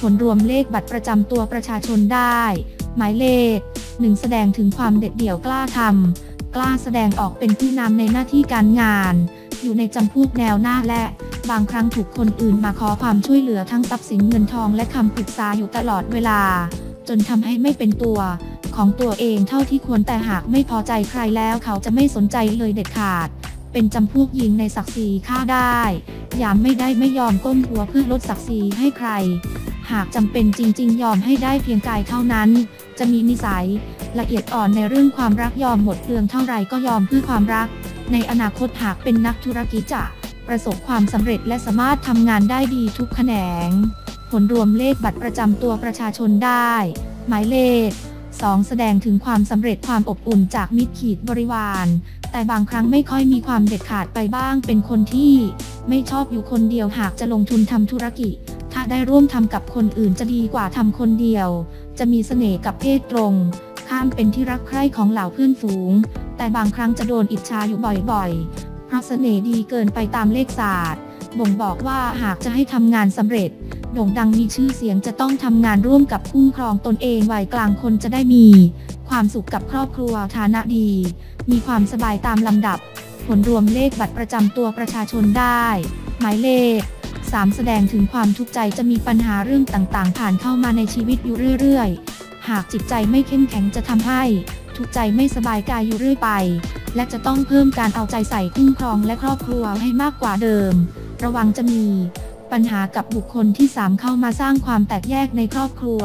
ผลรวมเลขบัตรประจำตัวประชาชนได้ หมายเลข1แสดงถึงความเด็ดเดี่ยวกล้าทำกล้าแสดงออกเป็นผู้นำในหน้าที่การงาน อยู่ในจำพวกแนวหน้าและบางครั้งถูกคนอื่นมาขอความช่วยเหลือทั้งทรัพย์สินเงินทองและคำปรึกษาอยู่ตลอดเวลา จนทำให้ไม่เป็นตัวของตัวเองเท่าที่ควรแต่หากไม่พอใจใครแล้วเขาจะไม่สนใจเลยเด็ดขาด เป็นจำพวกยิงในศักดิ์ศรีฆ่าได้ ยามไม่ได้ไม่ยอมก้มหัวเพื่อลดศักดิ์ศรีให้ใคร หากจำเป็นจริง ๆ ยอมให้ได้เพียงกายเท่านั้น จะมีนิสัย ละเอียดอ่อนในเรื่องความรักยอมหมดเปลืองเท่าไรก็ยอมเพื่อความรัก ในอนาคตหากเป็นนักธุรกิจจะประสบความสำเร็จและสามารถทำงานได้ดีทุกแขนง ผลรวมเลขบัตรประจำตัวประชาชนได้ หมายเลข 2 แสดงถึงความสำเร็จความอบอุ่นจากมิตรขีดบริวาร แต่บางครั้งไม่ค่อยมีความเด็ดขาดไปบ้าง เป็นคนที่ ไม่ชอบอยู่คนเดียวหากจะลงทุนทำธุรกิจ ถ้าได้ร่วมทำกับคนอื่นจะดีกว่าทำคนเดียว จะมีเสน่ห์กับเพศตรง ข้ามเป็นที่รักใคร่ของเหล่าเพื่อนฝูง แต่บางครั้งจะโดนอิจฉาอยู่บ่อยๆ เพราะเสน่ห์ดีเกินไปตามเลขศาสตร์ บ่งบอกว่าหากจะให้ทำงานสำเร็จโด่งดังมีชื่อเสียงจะต้องทำงานร่วมกับคู่ครองตนเองวัยกลางคนจะได้มี ความสุขกับครอบครัวฐานะดี มีความสบายตามลำดับ ผลรวมเลขบัตรประจำตัวประชาชนได้ หมายเลข 3 แสดงถึงความทุกข์ใจจะมีปัญหาเรื่องต่างๆ ผ่านเข้ามาในชีวิตอยู่เรื่อยๆ หากจิตใจไม่เข้มแข็งจะทำให้ ทุกข์ใจไม่สบายกายอยู่เรื่อยไป และจะต้องเพิ่มการเอาใจใส่คุ้มครองและครอบครัวให้มากกว่าเดิม ระวังจะมีปัญหากับบุคคลที่ 3 เข้ามาสร้างความแตกแยกในครอบครัว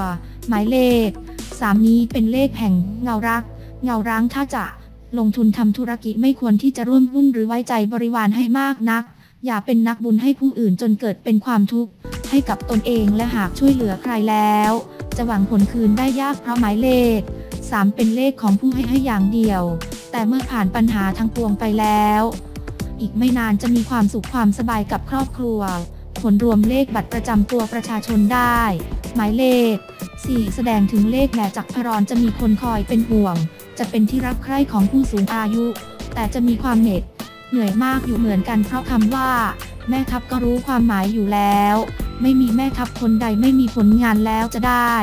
หมายเลข 3 นี้เป็นเลขแห่งเงารัก เงาร้างถ้าจะลงทุนทำธุรกิจไม่ควรที่จะร่วมหุ้นหรือไว้ใจบริวารให้มากนัก อย่าเป็นนักบุญให้ผู้อื่นจนเกิดเป็นความทุกข์ให้กับตนเองและหากช่วยเหลือใครแล้ว จะหวังผลคืนได้ยากเพราะหมายเลข 3 เป็นเลขของผู้ให้ให้อย่างเดียว แต่เมื่อผ่านปัญหาทั้งปวงไปแล้ว อีกไม่นานจะมีความสุขความสบายกับครอบครัว ผลรวมเลขบัตรประจำตัวประชาชนได้ หมายเลข 4 แสดงถึงเลขแหล่จักรพรรจะมีคนคอยเป็นห่วง จะเป็นที่รักใคร่ของผู้สูงอายุ แต่จะมีความเหน็ด เหนื่อยมากอยู่เหมือนกันเพราะคำว่า แม่ทัพก็รู้ความหมายอยู่แล้ว ไม่มีแม่ทัพคนใดไม่มีผลงานแล้วจะได้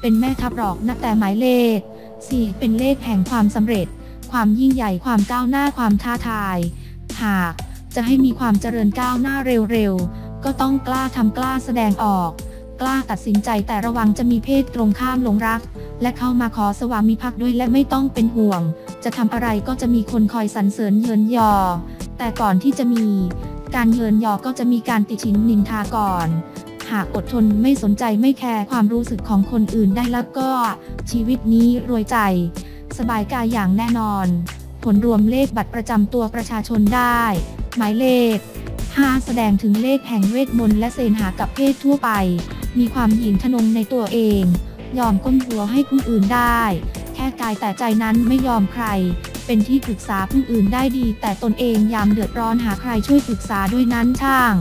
เป็นแม่ทัพหรอกนะแต่หมายเลข 4 เป็นเลขแห่งความสำเร็จ ความยิ่งใหญ่ความก้าวหน้าความท้าทาย หากจะให้มีความเจริญก้าวหน้าเร็วๆ ก็ต้องกล้าทำกล้าแสดงออก กล้าตัดสินใจแต่ระวังจะมีเพศตรงข้ามหลงรัก และเข้ามาขอสวามิภักดิ์ด้วยและไม่ต้องเป็นห่วง จะทำอะไรก็จะมีคนคอยสรรเสริญเยินยอ แต่ก่อนที่จะมี การเยินยอก็จะมีการติชินนินทาก่อน หากอดทนไม่สนใจไม่แคร์ความรู้สึกของคนอื่นได้แล้วก็ ชีวิตนี้รวยใจ สบายกายอย่างแน่นอน ผลรวมเลขบัตรประจำตัวประชาชนได้ หมายเลข 5 แสดงถึงเลขแห่งเวทมนต์และเสนหากับเพศทั่วไป มีความหยิ่งทนงในตัวเอง ยอมก้มหัวให้ผู้อื่นได้ แค่กายแต่ใจนั้นไม่ยอมใคร เป็นที่ปรึกษาผู้อื่นได้ดี แต่ตนเองยามเดือดร้อนหาใครช่วยปรึกษาด้วยนั้นช่าง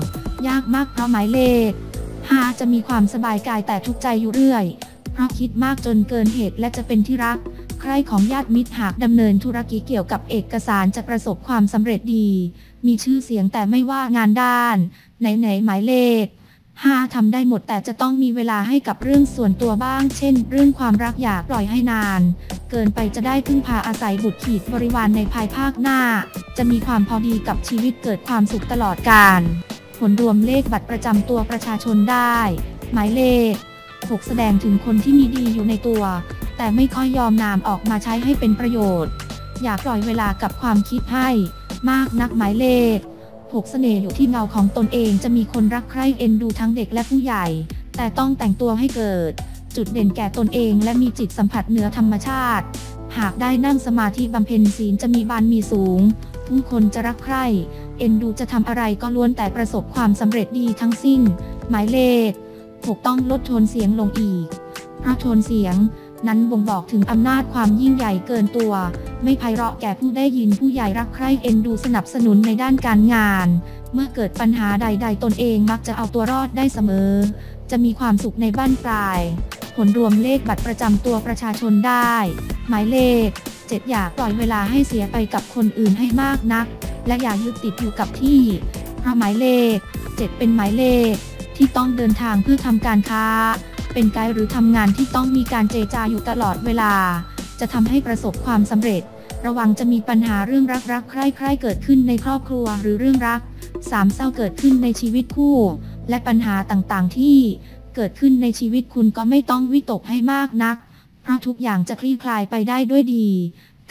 ยากมากเพราะหมายเลข 5 จะมีความสบายกายแต่ทุกใจอยู่เรื่อยเพราะคิดมากจนเกินเหตุและจะเป็นที่รัก ใครของญาติมิตรหากดำเนินธุรกิจเกี่ยวกับเอกสารจะประสบความสำเร็จดี มีชื่อเสียงแต่ไม่ว่างานด้าน ไหนๆหมายเลข5ทำได้หมดแต่จะต้องมีเวลาให้กับเรื่องส่วนตัวบ้าง เช่น เรื่องความรักอย่าปล่อยให้นาน เกินไปจะได้พึ่งพาอาศัยบุตรขีดบริวารในภายภาคหน้า จะมีความพอดีกับชีวิตเกิดความสุขตลอดกาลผลรวมเลขบัตรประจำตัวประชาชนได้ หมายเลข 6 แสดงถึงคนที่มีดีอยู่ในตัว แต่ไม่ค่อยยอมนามออกมาใช้ให้เป็นประโยชน์ อย่าปล่อยเวลากับความคิดให้ มากนักหมายเลข6เสน่ห์อยู่ที่เงาของตนเองจะมีคนรักใคร่เอ็นดูทั้งเด็กและผู้ใหญ่ แต่ต้องแต่งตัวให้เกิด จุดเด่นแก่ตนเองและมีจิตสัมผัสเหนือธรรมชาติ หากได้นั่งสมาธิบำเพ็ญศีลจะมีบานมีสูง ผู้คนจะรักใคร่ เอ็นดูจะทำอะไรก็ล้วนแต่ประสบความสำเร็จดีทั้งสิ้น หมายเลข6ต้องลดโทนเสียงลงอีก เพราะโทนเสียง นั้นบ่งบอกถึงอำนาจความยิ่งใหญ่เกินตัว ไม่ไพเราะแก่ผู้ได้ยินผู้ใหญ่รักใคร่เอ็นดูสนับสนุนในด้านการงาน เมื่อเกิดปัญหาใด ๆ ตนเองมักจะเอาตัวรอดได้เสมอ จะมีความสุขในบ้านปลาย ผลรวมเลขบัตรประจำตัวประชาชนได้ หมายเลข 7 อย่าปล่อยเวลาให้เสียไปกับคนอื่นให้มากนัก และอย่ายึดติดอยู่กับที่เพราะหมายเลข 7 เป็นหมายเลขที่ต้องเดินทางเพื่อทำการค้า เป็นไกด์หรือทำงานที่ต้องมีการเจจาอยู่ตลอดเวลา จะทำให้ประสบความสำเร็จ ระวังจะมีปัญหาเรื่องรักๆใคร่ๆเกิดขึ้นในครอบครัวหรือเรื่องรัก สามเศร้าเกิดขึ้นในชีวิตคู่ และปัญหาต่างๆ ที่เกิดขึ้นในชีวิตคุณก็ไม่ต้องวิตกให้มากนัก เพราะทุกอย่างจะคลี่คลายไปได้ด้วยดี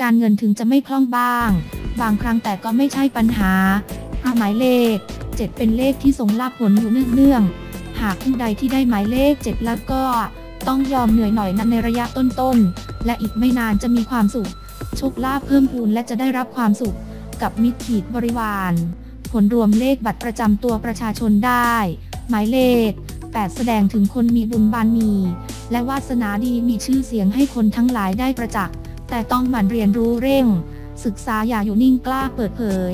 การเงินถึงจะไม่คล่องบ้าง บางครั้งแต่ก็ไม่ใช่ปัญหาหมายเลข 7 เป็นเลขที่ทรงลาภผลอยู่เนื่องๆ หากผู้ใดที่ได้หมายเลข 7 แล้วก็ต้องยอมเหนื่อยหน่อยนั้นในระยะต้นๆ และอีกไม่นานจะมีความสุข โชคลาภเพิ่มพูนและจะได้รับความสุข กับมิตรขีดบริวาร ผลรวมเลขบัตรประจำตัวประชาชนได้ หมายเลข 8 แสดงถึงคนมีบุญบารมี และวาสนาดีมีชื่อเสียงให้คนทั้งหลายได้ประจักษ์แต่ต้องหมั่นเรียนรู้เร่ง ศึกษาอย่าอยู่นิ่งกล้าเปิดเผย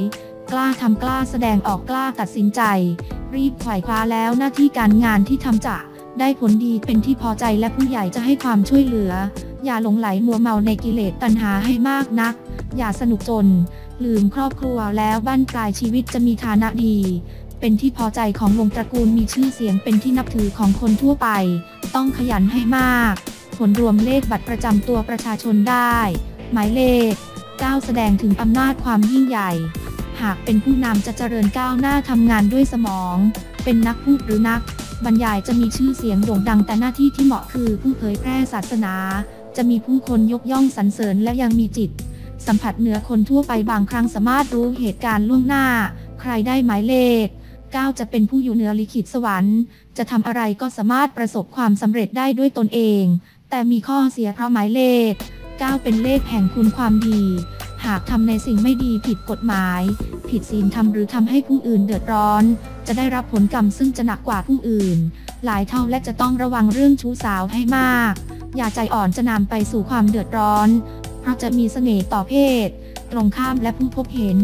กล้าทำกล้าแสดงออกกล้าตัดสินใจ รีบไขว่คว้าแล้วหน้าที่การงานที่ทำจะได้ผลดีเป็นที่พอใจและผู้ใหญ่จะให้ความช่วยเหลือ อย่าหลงไหลมัวเมาในกิเลสตัณหาให้มากนัก อย่าสนุกจน ลืมครอบครัวแล้วบ้านปลายชีวิตจะมีฐานะดี เป็นที่พอใจของวงตระกูลมีชื่อเสียงเป็นที่นับถือของคนทั่วไป ต้องขยันให้มาก ผลรวมเลขบัตรประจำตัวประชาชนได้ หมายเลข 9 แสดงถึงอำนาจความยิ่งใหญ่ หากเป็นผู้นำจะเจริญก้าวหน้าทำงานด้วยสมอง เป็นนักพูดหรือนัก บรรยายจะมีชื่อเสียงโด่งดังแต่หน้าที่ที่เหมาะคือผู้เผยแพร่ศาสนา จะมีผู้คนยกย่องสรรเสริญและยังมีจิต สัมผัสเหนือคนทั่วไปบางครั้งสามารถรู้เหตุการณ์ล่วงหน้า ใครได้หมายเลข9จะเป็นผู้อยู่เหนือลิขิตสวรรค์ จะทำอะไรก็สามารถประสบความสำเร็จได้ด้วยตนเอง แต่มีข้อเสียเพราะหมายเลข9เป็นเลขแห่งคุณความดี หากทำในสิ่งไม่ดีผิดกฎหมาย ผิดศีลธรรมหรือทำให้ผู้อื่นเดือดร้อน จะได้รับผลกรรมซึ่งจะหนักกว่าผู้อื่น หลายเท่าและจะต้องระวังเรื่องชู้สาวให้มาก อย่าใจอ่อนจะนำไปสู่ความเดือดร้อน เพราะจะมีเสน่ห์ต่อเพศ ตรงข้ามและผู้พบเห็น